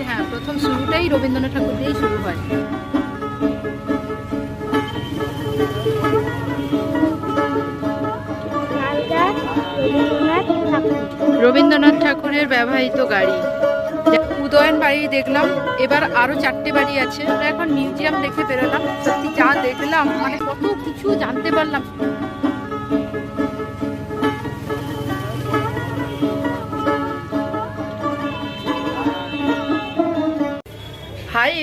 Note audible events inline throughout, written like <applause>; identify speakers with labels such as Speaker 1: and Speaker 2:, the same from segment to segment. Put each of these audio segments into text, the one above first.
Speaker 1: যে হ্যাঁ প্রথম শুরুটাই রবীন্দ্রনাথ ঠাকুর দিয়েই শুরু হয়।
Speaker 2: রবীন্দ্রনাথ
Speaker 1: ঠাকুরের ব্যবহৃত গাড়ি। উদয়ন বাড়ি দেখলাম, এবার আরও চারটে বাড়ি আছে। আমরা এখন মিউজিয়াম দেখে বেরোলাম। সত্যি যা দেখলাম মানে কত কিছু জানতে পারলাম।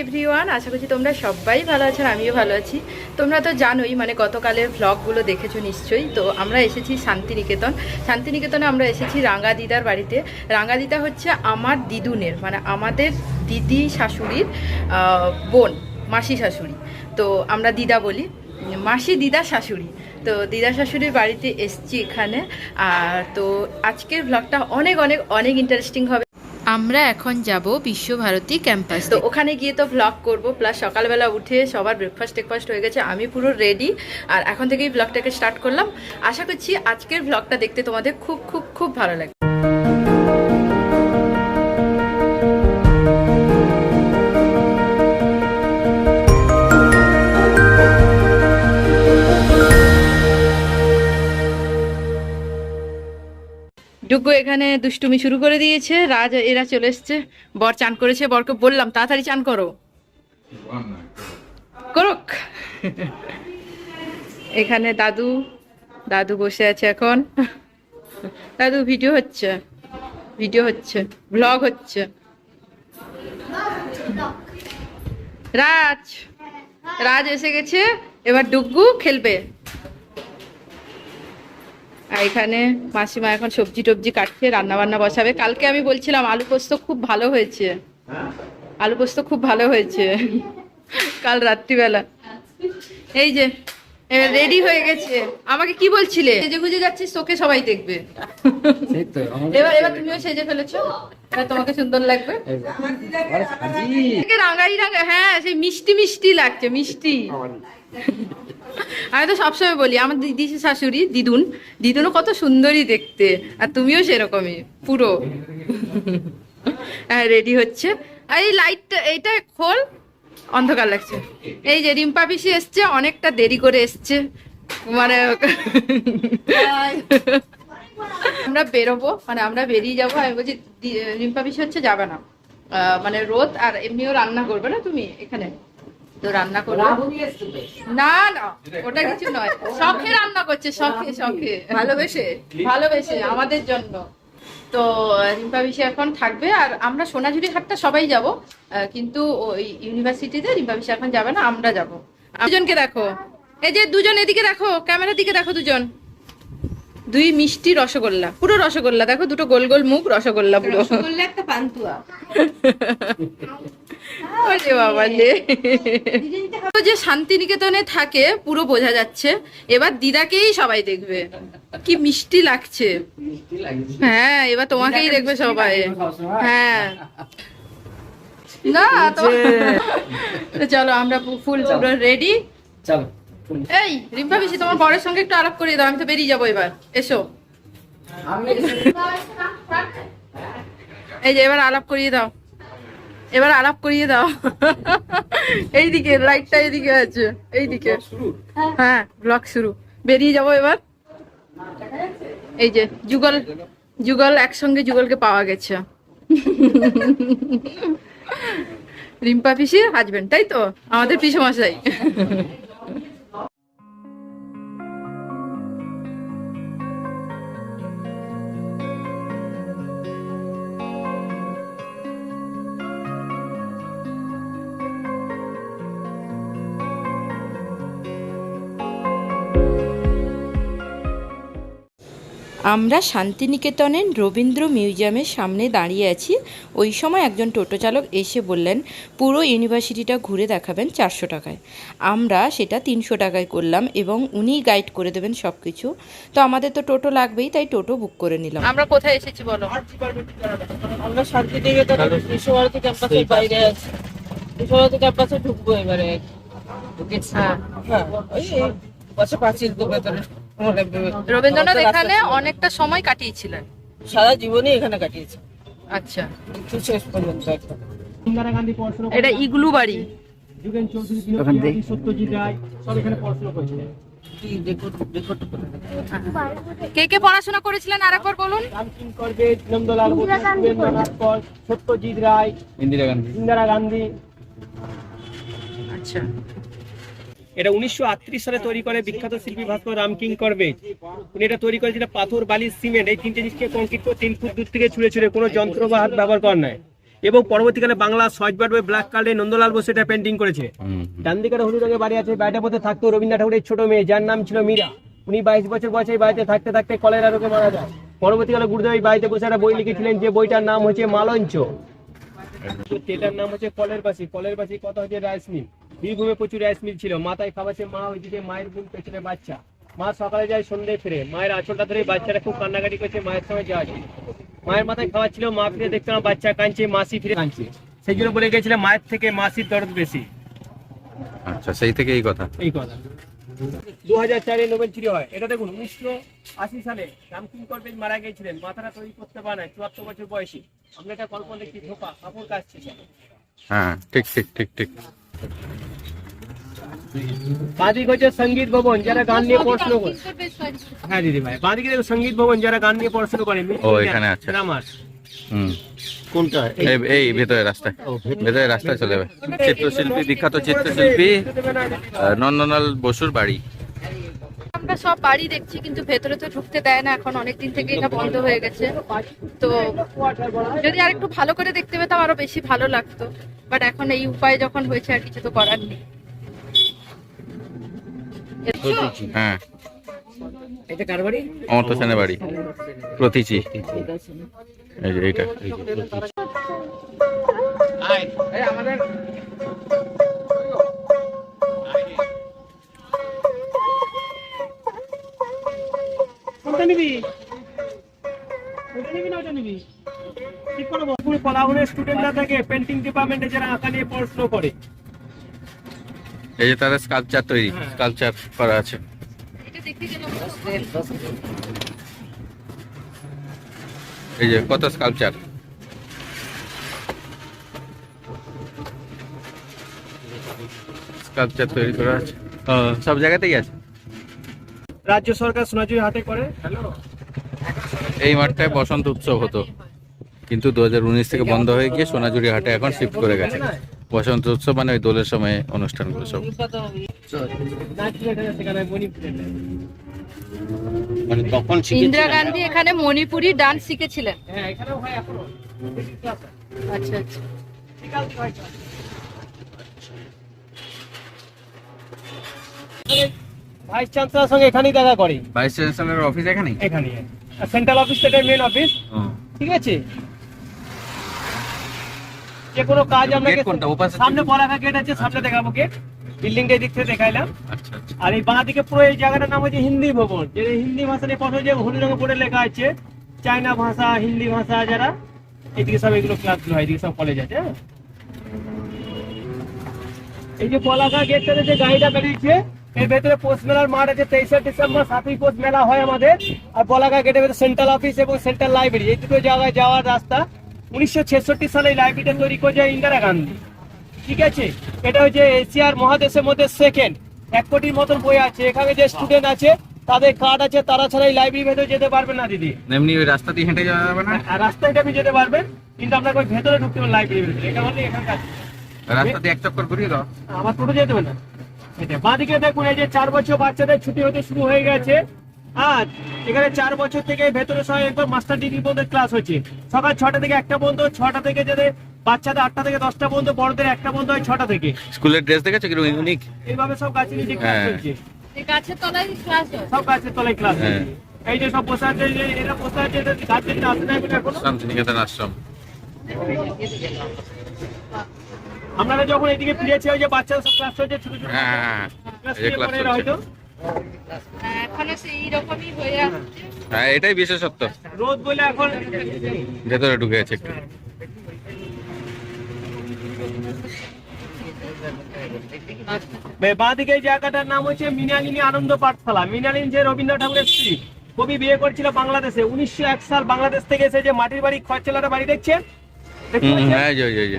Speaker 1: এভরিওয়ান আশা করছি তোমরা সবাই ভালো আছো আমিও ভালো আছি। তোমরা তো জানোই মানে গতকালের ভ্লগগুলো দেখেছ নিশ্চয়ই। তো আমরা এসেছি শান্তিনিকেতন। শান্তিনিকেতনে আমরা এসেছি রাঙ্গা দিদার বাড়িতে। রাঙ্গা দিদা হচ্ছে আমার দিদুনের মানে আমাদের দিদি শাশুড়ির বোন, মাসি শাশুড়ি। তো আমরা দিদা বলি। মাসি দিদা শাশুড়ি। তো দিদা শাশুড়ির বাড়িতে এসছি এখানে। আর তো আজকের ভ্লগটা অনেক অনেক অনেক ইন্টারেস্টিং হবে। আমরা এখন যাব বিশ্বভারতী ক্যাম্পাস তো ওখানে গিয়ে তো ব্লগ করব প্লাস সকালবেলা উঠে সবার ব্রেকফাস্ট টেকফাস্ট হয়ে গেছে আমি পুরো রেডি আর এখন থেকেই ব্লগটাকে স্টার্ট করলাম। আশা করছি আজকের ব্লগটা দেখতে তোমাদের খুব খুব খুব ভালো লাগবে। ডুগু এখানে দুষ্টুমি শুরু করে দিয়েছে, রাজ এরা চলে এসছে। বর চান করেছে, বরকে বললাম, তাড়াতাড়ি চান করো। করুক। এখানে দাদু দাদু বসে আছে এখন। দাদু ভিডিও হচ্ছে ভিডিও হচ্ছে ব্লগ হচ্ছে। রাজ রাজ এসে গেছে, এবার ডুগু খেলবে। আর এখানে মাসিমা এখন সবজি টবজি কাটছে রান্না বান্না বসাবে। কালকে আমি বলছিলাম আলু পোস্ত খুব ভালো হয়েছে। আলু পোস্ত খুব ভালো হয়েছে। কাল রাত্রিবেলা। এই যে রেডি হয়ে গেছে। আমাকে কি বলছিলে? সেজে গুজে যাচ্ছিস তোকে সবাই দেখবে। এবার এবার তুমিও সেজে ফেলেছো। তোমাকে সুন্দর লাগবে। রাঙাই রাঙা হ্যাঁ সেই মিষ্টি মিষ্টি লাগছে মিষ্টি। আমি তো সবসময় বলি, আমার দিদি শাশুড়ি, দিদুন। দিদুনও কত সুন্দরী দেখতে, আর তুমিও সেরকমই, পুরো। হ্যাঁ রেডি হচ্ছে। আর এই লাইটটা এইটা খোল, অন্ধকার লাগছে। এই যে রিম্পা পিসি এসছে, অনেকটা দেরি করে এসছে। মানে আমরা বেরোবো মানে আমরা বেরিয়ে যাব। আমি বলছি রিম্পা পিসি হচ্ছে যাবে না। মানে রোদ, আর এমনিও রান্না করবে না তুমি এখানে? তো রান্না করবে না না ওটা কিছু নয়। শখে রান্না করছে শখে শখে। ভালোবেসে? ভালোবেসে আমাদের জন্য। তো রিম্পা পিসি এখন থাকবে আর আমরা সোনাঝুরি হাটটা সবাই যাব কিন্তু ওই ইউনিভার্সিটিতে রিম্পা পিসি এখন যাবে না আমরা যাব। দুজনকে দেখো। এই যে দুজন এদিকে দেখো ক্যামেরার দিকে দেখো দুজন। দুই মিষ্টি রসগোল্লা পুরো রসগোল্লা। দেখো দুটো গোল গোল মুখ রসগোল্লা পুরো।
Speaker 3: করলে একটা পান্তুয়া। <laughs>
Speaker 1: ওরে বাবা রে ও যে শান্তিনিকেতনে থাকে পুরো বোঝা যাচ্ছে। এবার দিদাকেই সবাই দেখবে। কি মিষ্টি লাগছে। হ্যাঁ এবার তোমাকেই দেখবে সবাই। হ্যাঁ। না তো চলো আমরা ফুল পুরো রেডি
Speaker 4: চলো
Speaker 1: এই রিম্পা বেশি তোমার বরের সঙ্গে একটু আলাপ করিয়ে দাও আমি তো বেরিয়ে যাব এবার। এসো। এই যে এবার আলাপ করিয়ে দাও। এবার আলাপ করিয়ে দাও। এইদিকে লাইটটা এইদিকে আছে। এইদিকে। হ্যাঁ ব্লগ শুরু। বেরিয়ে যাব এবার। এই যে যুগল যুগল একসঙ্গে যুগলকে পাওয়া গেছে। রিম্পা পিসির হাজবেন্ড তাই তো? আমাদের পিসে মশাই আমরা শান্তিনিকেতনের রবীন্দ্র মিউজিয়ামের সামনে দাঁড়িয়ে আছি। ওই সময় একজন টোটো চালক এসে বললেন পুরো ইউনিভার্সিটিটা ঘুরে দেখাবেন চারশো টাকায়। আমরা সেটা তিনশো টাকায় করলাম এবং উনি গাইড করে দেবেন সব কিছু তো আমাদের তো টোটো লাগবেই তাই টোটো বুক করে নিলাম। আমরা কোথায় এসেছি বলো?
Speaker 3: আমরা শান্তিনিকেতন বিশ্বভারতী ক্যাম্পাসের বাইরে আছি। বিশ্বভারতী ক্যাম্পাসে ঢুকবো এবারে।
Speaker 1: হ্যাঁ
Speaker 3: হ্যাঁ ওই পাশে পাঁচিল ভেতরে।
Speaker 1: রবীন্দ্রনাথ এখানে অনেকটা সময় কাটিয়েছিলেন।
Speaker 3: সারা জীবনই এখানে কাটিয়েছে।
Speaker 1: আচ্ছা।
Speaker 3: শেষ পর্যন্ত
Speaker 1: এটা ইগলু বাড়ি। কে কে পড়াশোনা করেছিলেন আরেকবার বলুন?
Speaker 5: রামকিং করবে নন্দলাল বসু
Speaker 2: ইন্দিরা গান্ধী
Speaker 5: সুরেন্দ্রনাথ কর সত্যজিৎ রায়
Speaker 4: ইন্দিরা গান্ধী।
Speaker 5: ইন্দিরা গান্ধী।
Speaker 1: আচ্ছা।
Speaker 5: এটা উনিশশো আটত্রিশ সালে তৈরি করে বিখ্যাত শিল্পী ভাস্কর রামকিং করবে। উনি এটা তৈরি করেছিল পাথর বালি সিমেন্ট। এই তিনটে জিনিসকে কংক্রিট করে তিন ফুট দূর থেকে ছুঁড়ে ছুঁড়ে। কোনো যন্ত্র বা হাত ব্যবহার করার নয় এবং পরবর্তীকালে বাংলা সজবাট বই ব্ল্যাক কার্ডে নন্দলাল বসু এটা পেন্টিং করেছে। ডান দিকে হলুদ রঙের বাড়ি আছে বাড়িটার মধ্যে থাকতো রবীন্দ্রনাথ ঠাকুরের ছোট মেয়ে যার নাম ছিল মীরা। উনি বাইশ বছর বয়সে এই বাড়িতে থাকতে থাকতে কলেরা রোগে মারা যায়। পরবর্তীকালে গুরুদেব এই বাড়িতে বসে একটা বই লিখেছিলেন যে বইটার নাম হচ্ছে মালঞ্চ। তো এটার নাম হচ্ছে কলের বাসি। কলের বাসি কথা হচ্ছে রাইস মিল? বীরভূমে প্রচুর রাইস মিল ছিল। মাথায় খাওয়াচ্ছে মা ওইদিকে মায়ের বোন পেছনে বাচ্চা। মা সকালে যায় সন্ধ্যে ফিরে। মায়ের আঁচলটা ধরে বাচ্চারা খুব কান্নাকাটি করছে মায়ের সঙ্গে যাওয়া ছিল মায়ের মাথায় খাওয়াচ্ছিল মা ফিরে দেখতে না বাচ্চা কাঁদছে মাসি ফিরে কাঁদছে। সেই জন্য বলে গেছিলাম মায়ের থেকে মাসির দরদ বেশি।
Speaker 6: আচ্ছা সেই থেকে এই কথা।
Speaker 5: এই কথা। দু হাজার চারে নোবেল চুরি হয়। এটা দেখুন উনিশশো আশি সালে রামকিং করবেজ মারা গিয়েছিলেন। মাথাটা তৈরি করতে পারে না চুয়াত্তর বছর বয়সী। আমরা একটা কল্পনা দেখছি ধোপা কাপড় কাটছে সে।
Speaker 6: হ্যাঁ ঠিক ঠিক ঠিক ঠিক।
Speaker 5: বাদিক হচ্ছে সংগীত ভবন যারা গান নিয়ে পড়াশোনা করে। হ্যাঁ দিদি ভাই বাদিকে দেখো সংগীত ভবন যারা গান নিয়ে পড়াশোনা করে
Speaker 6: ও, এখানে আছে।
Speaker 5: গ্রামার
Speaker 6: হুম।
Speaker 5: কোনটা?
Speaker 6: এই ভেতরে রাস্তায়। ভেতরে। রাস্তায় চলে যাবে। চিত্রশিল্পী বিখ্যাত চিত্রশিল্পী নন্দনাল নন্দলাল বসুর বাড়ি।
Speaker 1: আমরা সব বাড়ি দেখছি কিন্তু ভেতরে তো ঢুকতে দেয় না এখন অনেকদিন থেকে এটা বন্ধ হয়ে গেছে। তো যদি আর একটু ভালো করে দেখতে পেতাম আরও বেশি ভালো লাগতো। বাট এখন এই উপায় যখন হয়েছে আর কিছু তো করার নেই।
Speaker 6: হ্যাঁ।
Speaker 4: এটা কার বাড়ি?
Speaker 6: অমর্ত সেনের বাড়ি। প্রতিচি। এই যে এইটা
Speaker 4: আমাদের
Speaker 5: কোনটা নিবি? ওটা নিবি না ওটা নিবি? ঠিক করে স্টুডেন্টরা থাকে পেন্টিং ডিপার্টমেন্টে যারা আঁকা নিয়ে পড়াশোনা করে।
Speaker 6: এই যে তাদের স্কাল্পচার তৈরি
Speaker 5: হ্যাঁ।
Speaker 6: স্কাল্পচার করা আছে।
Speaker 1: এটা দেখতে গেলাম
Speaker 6: এই যে কত স্কাল্পচার স্কাল্পচার তৈরি করা আছে? ও, সব জায়গাতেই আছে?
Speaker 5: রাজ্য সরকার সোনাঝুরি হাটে করে।
Speaker 6: এই মাঠটায় বসন্ত উৎসব হতো। কিন্তু দু হাজার উনিশ থেকে বন্ধ হয়ে গিয়ে সোনাঝুরি হাটে এখন শিফট করে গেছে। বসন্ত উৎসব মানে ওই দোলের সময় অনুষ্ঠানগুলো সব। মানে তখন
Speaker 1: ইন্দিরা গান্ধী এখানে মণিপুরি ডান্স শিখেছিলেন।
Speaker 5: হ্যাঁ এখানেও হয় এখনও।
Speaker 1: আচ্ছা আচ্ছা।
Speaker 5: ভাইস চ্যান্সেলার সঙ্গে এখানেই দেখা করি।
Speaker 6: ভাইস চ্যান্সেলর অফিস এখানেই?
Speaker 5: এখানে সেন্ট্রাল অফিস থেকে মেন অফিস ঠিক আছে? যে কোনো কাজ আপনাকে সামনে পলাকা গেট আছে সামনে দেখাবো গেট বিল্ডিংটা দিক থেকে দেখাইলাম।
Speaker 6: আচ্ছা আচ্ছা।
Speaker 5: আর এই বাঁ দিকে পুরো এই জায়গাটার নাম হচ্ছে হিন্দি ভবন। যে হিন্দি ভাষা নিয়ে কথা যে হলুদ রঙে বোর্ডে লেখা আছে চায়না ভাষা হিন্দি ভাষা যারা এদিকে সব এগুলো ক্লাসগুলো হয় এদিকে সব কলেজ আছে হ্যাঁ? এই যে পলাকা গেটটাতে যে গাড়িটা বেরিয়েছে এর ভেতরে পোস্ট মেলার মাঠ আছে তেইশে ডিসেম্বর সাতই পোস্ট মেলা হয় আমাদের। আর বলাকা গেটের ভেতরে সেন্ট্রাল অফিস এবং সেন্ট্রাল লাইব্রেরি এই দুটো জায়গায় যাওয়ার রাস্তা উনিশশো ছেষট্টি সালে এই লাইব্রেরিটা তৈরি করেছে ইন্দিরা গান্ধী। ঠিক আছে? এটা হচ্ছে এশিয়ার মহাদেশের মধ্যে সেকেন্ড এক কোটির মতন বই আছে। এখানে যে স্টুডেন্ট আছে তাদের কার্ড আছে তারা ছাড়া এই লাইব্রেরির ভেতরে যেতে পারবে না দিদি।
Speaker 6: এমনি ওই রাস্তা দিয়ে হেঁটে যাওয়া যাবে না?
Speaker 5: আর রাস্তায় আপনি যেতে পারবেন কিন্তু আপনাকে ওই ভেতরে ঢুকতে হবে লাইব্রেরি ভেতরে। এটা হলে এখানকার।
Speaker 6: রাস্তা দিয়ে এক চক্কর ঘুরিয়ে দাও।
Speaker 5: আমার টোটো যেতে হবে না। এটা বাঁদিকে দেখুন এই যে চার বছর বাচ্চাদের ছুটি হতে শুরু হয়ে গেছে। আর এখানে চার বছর থেকে ভেতরে সবাই একবার মাস্টার ডিগ্রি পর্যন্ত ক্লাস হচ্ছে। সকাল ছটা থেকে একটা পর্যন্ত ছটা থেকে যেতে বাচ্চাদের আটটা থেকে দশটা পর্যন্ত বড়দের একটা পর্যন্ত হয় ছটা থেকে।
Speaker 6: স্কুলের ড্রেস দেখেছ কীরকম ইউনিক
Speaker 5: এইভাবে সব গাছের নিচে ক্লাস
Speaker 6: হ্যাঁ।
Speaker 1: এই গাছের তলায় ক্লাস হয়?
Speaker 5: সব গাছের তলায় ক্লাস
Speaker 6: হ্যাঁ।
Speaker 5: এই যে সব বসে আছে যে এরা বসে আছে এদের গাছের আসে না এখনও
Speaker 6: শান্তিনিকেতন আশ্রম।
Speaker 5: আপনারা যখন এদিকে ফিরেছে ওই যে বাচ্চারা সব ক্লাস চলছে ছোট ছোট
Speaker 6: হ্যাঁ হ্যাঁ, হ্যাঁ।
Speaker 5: ক্লাস
Speaker 6: এই ক্লাস
Speaker 5: হয়তো।
Speaker 1: হ্যাঁ, এখনও সেই রকমই হয়ে আসছে।
Speaker 6: হ্যাঁ এটাই বিশেষত্ব।
Speaker 5: রোদ বলে এখন
Speaker 6: ভেতরে ঢুকে গেছে একটু।
Speaker 5: বাঁ জায়গাটার নাম হচ্ছে মিনালিনী আনন্দ পাঠশালা। মিনালিনী যে রবীন্দ্রনাথ ঠাকুরের স্ত্রী কবি বিয়ে করেছিল বাংলাদেশে। উনিশশো এক সাল বাংলাদেশ থেকে এসে যে মাটির বাড়ি খরচেলাটা বাড়ি দেখছেন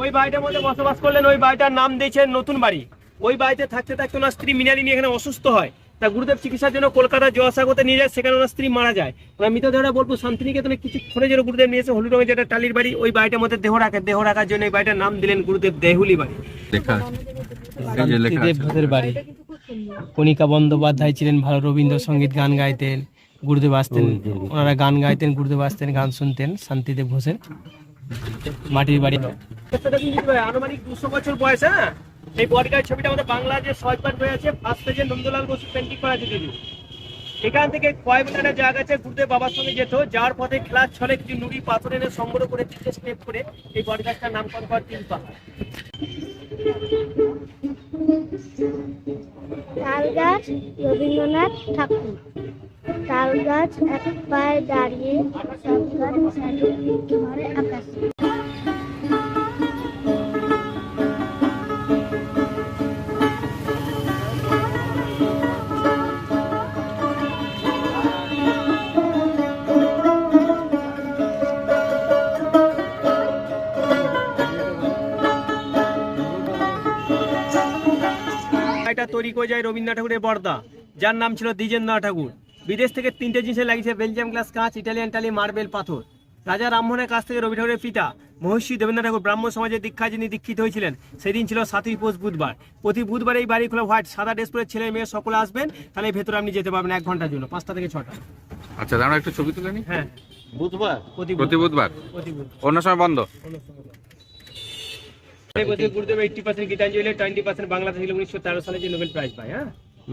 Speaker 5: ওই বাড়িটার মধ্যে বসবাস করলেন ওই বাড়িটার নাম দিয়েছেন নতুন বাড়ি। ওই বাড়িতে থাকতে থাকতে ওনার স্ত্রী এখানে অসুস্থ হয়। তা গুরুদেব চিকিৎসার জন্য কলকাতা জোয়াসাগোতে নিয়ে যায় সেখানে ওনার স্ত্রী মারা যায়। ওনার মৃতদেহটা বলব শান্তিনিকেতনে কিছু ক্ষণে যেন গুরুদেব নিয়েছে হলুদ রঙের যেটা টালির বাড়ি ওই বাড়িটার মধ্যে দেহ রাখে দেহ রাখার জন্য এই বাড়িটার নাম দিলেন গুরুদেব দেহুলি বাড়ি।
Speaker 6: লেখা আছে। এই যে লেখা আছে।
Speaker 5: ভূতের বাড়ি। কণিকা বন্দ্যোপাধ্যায় ছিলেন ভালো রবীন্দ্রসঙ্গীত গান গাইতেন গুরুদেব আসতেন ওনারা গান গাইতেন গুরুদেব আসতেন গান শুনতেন শান্তিদেব ঘোষের। মাটির বাড়ি। আনুমানিক দুশো বছর বয়স হ্যাঁ? এই বডিগার্ড ছবিটা আমাদের বাংলা যে সহজপাঠ হয়ে আছে ফার্স্ট পেজে নন্দলাল বসু পেন্টিং করা আছে দিদি। এখান থেকে কয়েক মিটারের জায়গা আছে, গুরুদেব বাবার সঙ্গে যেত। যাওয়ার পথে খেলার ছলে কিছু নুড়ি, পাথর এনে সংগ্রহ করে তিনটে স্টেপ করে এই বডিগার্ডটার নামকরণ করা তিন পাহাড়।
Speaker 2: তাল গাছ, রবীন্দ্রনাথ ঠাকুর। তাল গাছ এক পায়ে দাঁড়িয়ে আকাশে।
Speaker 5: তৈরি করে যায় রবীন্দ্রনাথ ঠাকুরের বর্দা যার নাম ছিল দ্বিজেন্দ্রনাথ ঠাকুর। বিদেশ থেকে তিনটে জিনিসে লাগিয়েছে বেলজিয়াম গ্লাস কাঁচ ইটালিয়ান টালি মার্বেল পাথর। রাজা রামমোহনের কাছ থেকে রবি ঠাকুরের পিতা মহর্ষি দেবেন্দ্র ঠাকুর ব্রাহ্ম সমাজের দীক্ষায় যিনি দীক্ষিত হয়েছিলেন সেদিন ছিল সাতই পৌষ বুধবার। প্রতি বুধবার এই বাড়ি খোলা হোয়াইট সাদা ড্রেস পরে ছেলে মেয়ে সকলে আসবেন তাহলে ভেতরে আপনি যেতে পারবেন এক ঘণ্টার জন্য পাঁচটা থেকে ছটা।
Speaker 6: আচ্ছা একটু ছবি তুলে নি।
Speaker 5: হ্যাঁ। বুধবার? প্রতি
Speaker 6: প্রতি বুধবার।
Speaker 5: প্রতি বুধবার।
Speaker 6: অন্য সময় বন্ধ।
Speaker 5: এই বছর Gurudev eighty percent Gitanjali twenty percent Bangladesh উনিশশো তেরো সালে যে নোবেল প্রাইজ পায় হ্যাঁ?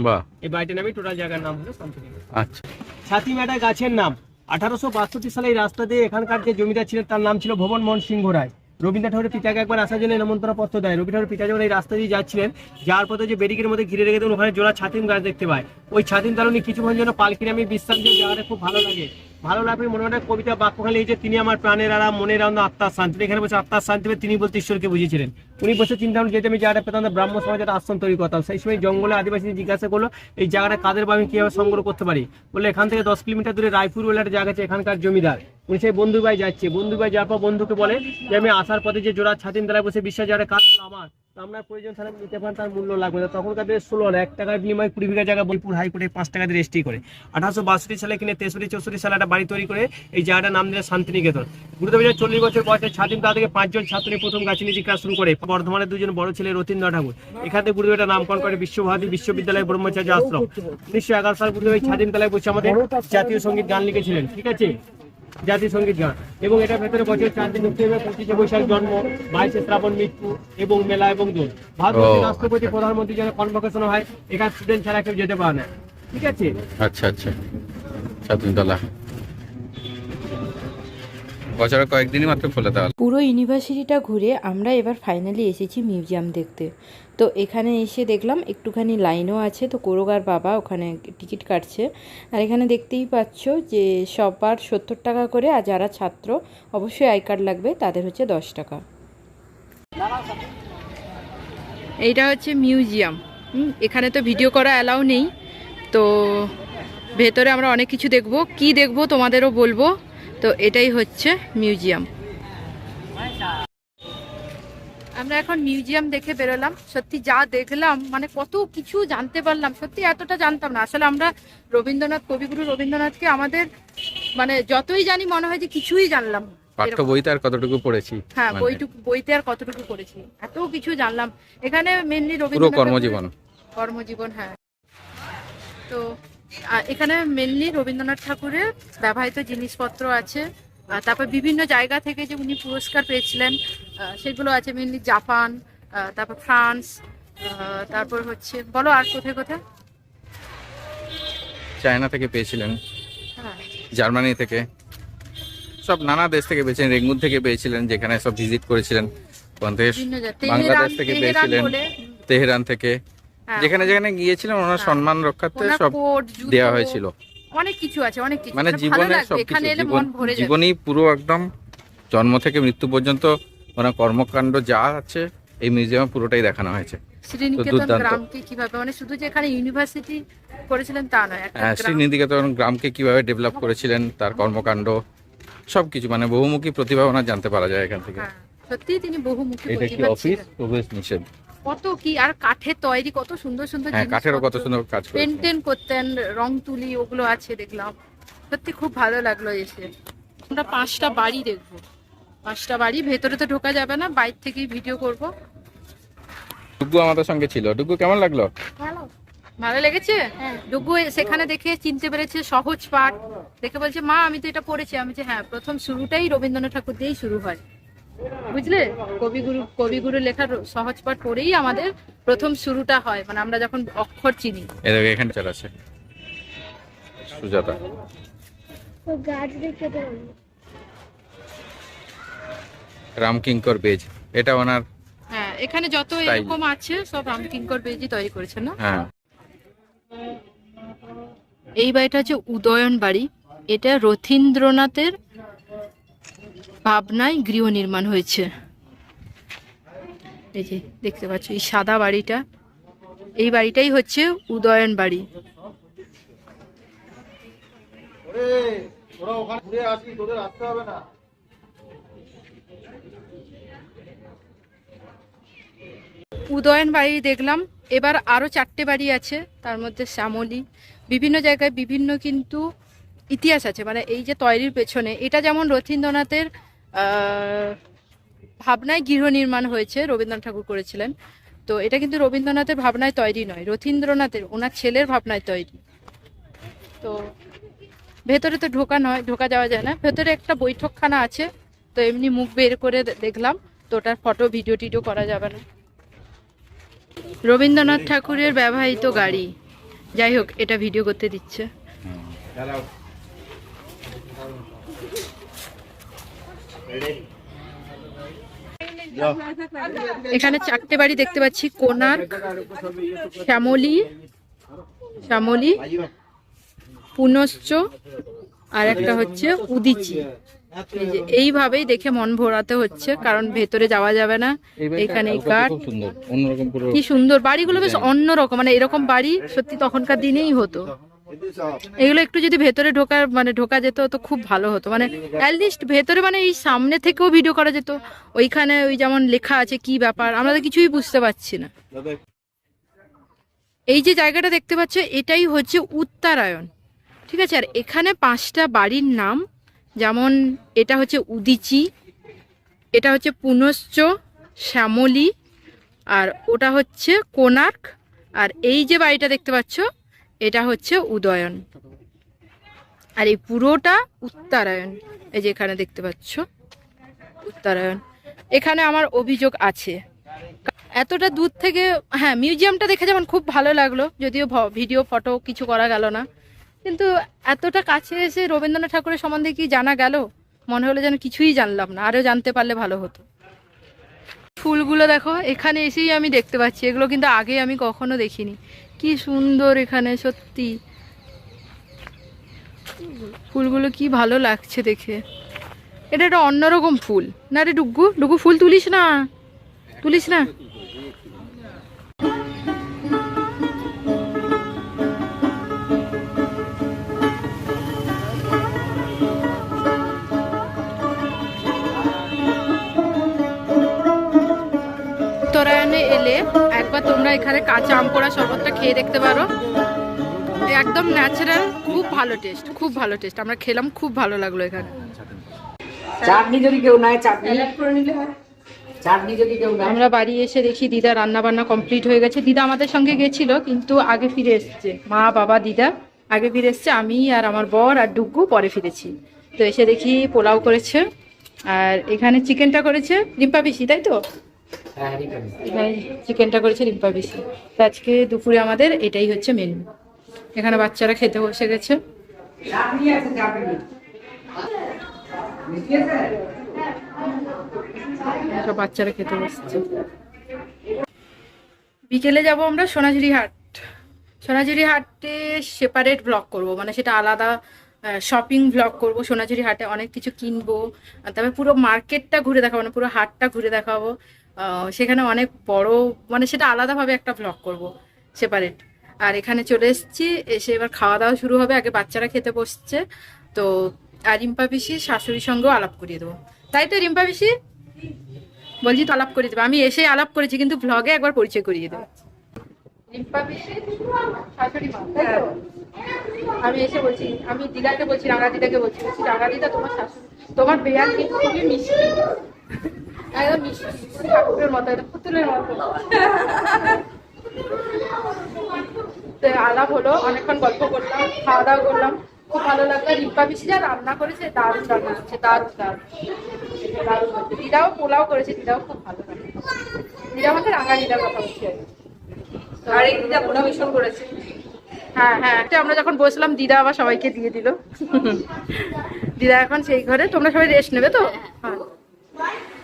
Speaker 6: বাহ।
Speaker 5: এই বাড়িটার নামই টোটাল জায়গার নাম হলো শান্তিনিকেতন
Speaker 6: আচ্ছা।
Speaker 5: ছাতিমাটা গাছের নাম। আঠারোশো বাষট্টি সালে এই রাস্তা দিয়ে এখানকার যে জমিদার ছিলেন তার নাম ছিল ভবন মোহন সিংহ রায়। রবীন্দ্র ঠাকুরের পিতাকে একবার আসার জন্য নিমন্ত্রণ পত্র দেয়। রবি ঠাকুরের পিতা যখন এই রাস্তা দিয়ে যাচ্ছিলেন যাওয়ার পথে যে বেরিকের মধ্যে ঘিরে রেখে দেন ওখানে জোড়া ছাতিম গাছ দেখতে পায়। ওই ছাতিম দালনি কিছুক্ষণ জন্য পালকির আমি বিশ্রাম জায়গাটা খুব ভালো লাগে। ভালো লাগবে, মনে মনে কবিতা বাক্যখানে এই যে, তিনি আমার প্রাণের আরাম মনের আনন্দ আত্মার শান্তি এখানে বসে আত্মার শান্তি তিনি বলতে ঈশ্বরকে বুঝিয়েছিলেন। উনি বসে চিন্তা ভাবনা যেতে আমি জায়গাটা পেতাম ব্রাহ্ম সমাজের আশ্রম তৈরি করতাম। সেই সময় জঙ্গলে আদিবাসী জিজ্ঞাসা করল, এই জায়গাটা কাদের বা আমি কীভাবে সংগ্রহ করতে পারি? বলে এখান থেকে দশ কিলোমিটার দূরে রায়পুর বলে একটা জায়গা আছে, এখানকার জমিদার। উনি সেই বন্ধু ভাই যাচ্ছে। বন্ধু ভাই যাওয়ার পর বন্ধুকে বলে যে, আমি আসার পথে যে জোড়া ছাতিম তলায় বসে বিশ্বাস, জায়গাটা কাজ আমার। আপনার প্রয়োজন ছাড়া নিতে পারেন, তার মূল্য লাগবে না। তখনকার দিনে ষোলো এক টাকার বিনিময়ে কুড়ি বিঘা জায়গা বোলপুর হাইকোর্টে পাঁচ টাকা দিয়ে রেজিস্ট্রি করে। আঠারোশো বাষট্টি সালে কিনে তেষট্টি, চৌষট্টি সালে একটা বাড়ি তৈরি করে এই জায়গাটার নাম দিলে শান্তিনিকেতন। গুরুদেব যখন চল্লিশ বছর বয়সে স্বাধীন তা থেকে পাঁচজন ছাত্রী প্রথম গাছে নিয়ে শিক্ষা শুরু করে। বর্ধমানের দুজন বড় ছেলে রতীন্দ্র ঠাকুর। এখানে গুরুদেব একটা নামকরণ করে বিশ্বভারতী বিশ্ববিদ্যালয় ব্রহ্মচার্য আশ্রম। উনিশশো এগারো সাল গুরুদেব স্বাধীন তলায় বসে আমাদের জাতীয় সংগীত গান লিখেছিলেন। ঠিক আছে? জাতীয় সংগীত গান এবং এটার ভেতরে বছর চার দিন মুক্তি হবে পঁচিশে বৈশাখ জন্ম বাইশে শ্রাবণ মৃত্যু এবং মেলা এবং দোল ভারতবর্ষের। রাষ্ট্রপতি প্রধানমন্ত্রী যেন কনভোকেশন হয় এখানে স্টুডেন্ট ছাড়া কেউ যেতে পারে না। ঠিক আছে?
Speaker 6: আচ্ছা আচ্ছা। বছরে কয়েকদিনই মাত্র খোলা তাহলে
Speaker 1: পুরো ইউনিভার্সিটিটা ঘুরে আমরা এবার ফাইনালি এসেছি মিউজিয়াম দেখতে। তো এখানে এসে দেখলাম একটুখানি লাইনও আছে, তো কোরোগার বাবা ওখানে টিকিট কাটছে। আর এখানে দেখতেই পাচ্ছ যে সবার সত্তর টাকা করে আর যারা ছাত্র, অবশ্যই আই কার্ড লাগবে, তাদের হচ্ছে দশ টাকা। এইটা হচ্ছে মিউজিয়াম এখানে তো ভিডিও করা অ্যালাউ নেই। তো ভেতরে আমরা অনেক কিছু দেখব। কি দেখব তোমাদেরও বলব। তো এটাই হচ্ছে মিউজিয়াম। আমরা এখন মিউজিয়াম দেখে বেরোলাম। সত্যি যা দেখলাম মানে কত কিছু জানতে পারলাম। সত্যি এতটা জানতাম না। আসলে আমরা রবীন্দ্রনাথ কবিগুরু রবীন্দ্রনাথকে আমাদের মানে যতই জানি মনে হয় যে কিছুই জানলাম
Speaker 6: পাঠ্য বইতে আর কতটুকু পড়েছি?
Speaker 1: হ্যাঁ
Speaker 6: মানে
Speaker 1: বইটুকু বইতে আর কতটুকু করেছি এত কিছু জানলাম। এখানে মেনলি রবীন্দ্রনাথ
Speaker 6: কর্মজীবন।
Speaker 1: কর্মজীবন হ্যাঁ। তো এখানে মেনলি রবীন্দ্রনাথ ঠাকুরের ব্যবহৃত জিনিসপত্র আছে। তারপর বিভিন্ন জায়গা থেকে যে উনি পুরস্কার পেয়েছিলেন সেগুলো আছে মেনলি জাপান তারপর ফ্রান্স তারপর হচ্ছে বলো আর কোথায় কোথায়?
Speaker 6: চায়না থেকে পেয়েছিলেন
Speaker 1: হ্যাঁ।
Speaker 6: জার্মানি থেকে। সব নানা দেশ থেকে পেয়েছিলেন রেঙ্গুন থেকে পেয়েছিলেন যেখানে সব ভিজিট করেছিলেন। বাংলাদেশ থেকে পেয়েছিলেন তেহরান থেকে। যেখানে যেখানে গিয়েছিলেন ওনার
Speaker 1: হ্যাঁ।
Speaker 6: সম্মান রক্ষার্থে সব দেওয়া হয়েছিল।
Speaker 1: অনেক কিছু আছে অনেক কিছু।
Speaker 6: মানে সবকিছু জীবন
Speaker 1: মন ভরে যাবে।
Speaker 6: জীবনই পুরো একদম জন্ম থেকে মৃত্যু পর্যন্ত ওনার কর্মকাণ্ড যা আছে এই মিউজিয়ামে পুরোটাই দেখানো হয়েছে।
Speaker 1: শ্রীনিকেতন গ্রামকে কীভাবে মানে শুধু যে এখানে ইউনিভার্সিটি করেছিলেন তা নয়
Speaker 6: হ্যাঁ,
Speaker 1: গ্রাম।
Speaker 6: শ্রীনিধিকেতন গ্রামকে কীভাবে ডেভেলপ করেছিলেন তার কর্মকাণ্ড সবকিছু মানে বহুমুখী প্রতিভা ওনার জানতে পারা যায় এখান থেকে।
Speaker 1: হ্যাঁ সত্যি তিনি বহুমুখী
Speaker 6: এটা কি অফিস। প্রবেশ নিষেধ।
Speaker 1: কত কি আর কাঠের তৈরি কত সুন্দর সুন্দর
Speaker 6: হ্যাঁ কাঠেরও কত সুন্দর কাজ করেছে।
Speaker 1: পেন্টেন করতেন রং তুলি ওগুলো আছে দেখলাম। সত্যি খুব ভালো লাগল এসে। আমরা পাঁচটা বাড়ি দেখব। পাঁচটা বাড়ি ভেতরে তো ঢোকা যাবে না বাইরে থেকেই ভিডিও করব।
Speaker 6: ডুগু আমাদের সঙ্গে ছিল। ডুগু কেমন লাগল?
Speaker 2: ভালো।
Speaker 1: ভালো লেগেছে?
Speaker 2: হ্যাঁ।
Speaker 1: ডুগু সেখানে দেখে চিনতে পেরেছে সহজ পাঠ। দেখে বলছে মা আমি তো এটা পড়েছি। আমি যে হ্যাঁ প্রথম শুরুটাই রবীন্দ্রনাথ ঠাকুর দিয়েই শুরু হয়। বুঝলে? কবিগুরু কবিগুরু লেখার সহজ পাঠ পড়েই আমাদের প্রথম শুরুটা হয় মানে আমরা যখন অক্ষর চিনি।
Speaker 6: এখানে চালাচ্ছে সুজাতা।
Speaker 2: তো গাছ দেখতে পাবো
Speaker 6: রামকিঙ্কর বেজ। এটা ওনার
Speaker 1: হ্যাঁ এখানে যত এরকম আছে সব রামকিঙ্কর বেজই তৈরি করেছেন না?
Speaker 6: হ্যাঁ।
Speaker 1: এই বাড়িটা হচ্ছে উদয়ন বাড়ি। এটা রথীন্দ্রনাথের ভাবনায় গৃহ নির্মাণ হয়েছে। এই যে দেখতে পাচ্ছ এই সাদা বাড়িটা। এই বাড়িটাই হচ্ছে উদয়ন বাড়ি। উদয়ন বাড়ি দেখলাম এবার আরও চারটে বাড়ি আছে তার মধ্যে শ্যামলী। বিভিন্ন জায়গায় বিভিন্ন কিন্তু ইতিহাস আছে মানে এই যে তৈরির পেছনে এটা যেমন রথীন্দ্রনাথের ভাবনায় গৃহ নির্মাণ হয়েছে, রবীন্দ্রনাথ ঠাকুর করেছিলেন। তো এটা কিন্তু রবীন্দ্রনাথের ভাবনায় তৈরি নয়, রথীন্দ্রনাথের, ওনার ছেলের ভাবনায় তৈরি। তো ভেতরে তো ঢোকা নয়, ঢোকা যাওয়া যায় না। ভেতরে একটা বৈঠকখানা আছে, তো এমনি মুখ বের করে দেখলাম, তো ওটার ফটো, ভিডিও, টিডিও করা যাবে না। রবীন্দ্রনাথ ঠাকুরের ব্যবহৃত গাড়ি, যাই হোক, এটা ভিডিও করতে দিচ্ছে। এখানে চারটে বাড়ি দেখতে পাচ্ছি কোনার্ক শ্যামলী শ্যামলী পুনশ্চ আর একটা হচ্ছে উদিচি। এইভাবেই দেখে মন ভরাতে হচ্ছে কারণ ভেতরে যাওয়া যাবে না এখানে কাঠ কি সুন্দর বাড়িগুলো বেশ অন্যরকম মানে এরকম বাড়ি সত্যি তখনকার দিনেই হতো। এগুলো একটু যদি ভেতরে ঢোকার মানে ঢোকা যেত তো খুব ভালো হতো। মানে অ্যাটলিস্ট ভেতরে মানে এই সামনে থেকেও ভিডিও করা যেত। ওইখানে ওই যেমন লেখা আছে কি ব্যাপার, আমরা তো কিছুই বুঝতে পারছি না। এই যে জায়গাটা দেখতে পাচ্ছ, এটাই হচ্ছে উত্তরায়ণ। ঠিক আছে? আর এখানে পাঁচটা বাড়ির নাম, যেমন এটা হচ্ছে উদিচি, এটা হচ্ছে পুনশ্চ, শ্যামলী, আর ওটা হচ্ছে কোনার্ক আর এই যে বাড়িটা দেখতে পাচ্ছ এটা হচ্ছে উদয়ন। আর এই পুরোটা উত্তরায়ণ, এই যে এখানে দেখতে পাচ্ছ, উত্তরায়ণ। এখানে আমার অভিযোগ আছে। এতটা দূর থেকে হ্যাঁ মিউজিয়ামটা দেখে যেমন খুব ভালো লাগল, যদিও ভিডিও, ফটো কিছু করা গেল না। কিন্তু এতটা কাছে এসে রবীন্দ্রনাথ ঠাকুরের সম্বন্ধে কি জানা গেল? মনে হলো যেন কিছুই জানলাম না, আরও জানতে পারলে ভালো হতো। ফুলগুলো দেখো, এখানে এসেই আমি দেখতে পাচ্ছি। এগুলো কিন্তু আগে আমি কখনো দেখিনি। কি সুন্দর এখানে, সত্যি। ফুলগুলো কি ভালো লাগছে দেখে। এটা একটা অন্যরকম ফুল। না রে ডুগু ডুগু ফুল তুলিস না। তুলিস না। এখানে কাঁচা আম পোড়া শরবতটা খেয়ে দেখতে পারো। একদম ন্যাচারাল খুব ভালো টেস্ট খুব ভালো টেস্ট আমরা খেলাম খুব ভালো লাগল এখানে।
Speaker 4: চাটনি যদি কেউ নাই চাটনি।
Speaker 1: আমরা বাড়ি এসে দেখি দিদা রান্না বান্না কমপ্লিট হয়ে গেছে। দিদা আমাদের সঙ্গে গেছিল কিন্তু আগে ফিরে এসছে। মা বাবা দিদা। আগে ফিরে এসছে আমি আর আমার বর আর ডুগু পরে ফিরেছি। তো এসে দেখি পোলাও করেছে। আর এখানে চিকেনটা করেছে। রিম্পা পিসি তাই তো? চিকেনটা করেছে রিম্পা তো আজকে দুপুরে আমাদের এটাই হচ্ছে মেনু এখানে বাচ্চারা খেতে বসে গেছে। বাচ্চারা খেতে বসছে। বিকেলে যাব আমরা সোনাঝুরি হাট। সোনাঝুরি হাটে সেপারেট ব্লগ করব। মানে সেটা আলাদা শপিং ব্লগ করব। সোনাঝুরি হাটে অনেক কিছু কিনবো। তারপরে পুরো মার্কেটটা ঘুরে দেখাবো মানে পুরো হাটটা ঘুরে দেখাবো। সেখানে অনেক বড় মানে সেটা আলাদাভাবে একটা ব্লগ করব সেপারেট আর এখানে চলে এসেছি, এসে এবার খাওয়া দাওয়া শুরু হবে, আগে বাচ্চারা খেতে বসছে। তো, আর রিম্পা পিসি শাশুড়ির সঙ্গেও আলাপ করিয়ে দেবো। তাই তো রিম্পা পিসি? বলছি তো আলাপ করে দেবো। আমি এসে আলাপ করেছি, কিন্তু ব্লগে একবার পরিচয় করিয়ে দেবো। রিম্পা আমি এসে বলছি, আমি দিদাকে বলছি রাঙা দিদাকে বলছি। বলছি রাঙা দিদা তোমার শাশুড়ি, তোমার বেয়ার কিন্তু খুবই মিষ্টি। একদম ঠাকুরের মতো পুতুলের মতো তো আলাপ হলো অনেকক্ষণ গল্প করলাম খাওয়া দাওয়া করলাম খুব ভালো লাগল রিম্পা পিসি যা রান্না করেছে দারুণ রান্না হচ্ছে দারুণ দারুণ দারুণ দিদাও পোলাও করেছে দিদাও খুব ভালো রান্না দিদা আমাকে রাঙা দিদার কথা বলছি আর
Speaker 3: এই দিদা পোলা ভীষণ করেছে
Speaker 1: হ্যাঁ হ্যাঁ একটা আমরা যখন বসলাম দিদা আবার সবাইকে দিয়ে দিল। দিদা এখন সেই ঘরে তোমরা সবাই রেস্ট নেবে তো? হ্যাঁ। right?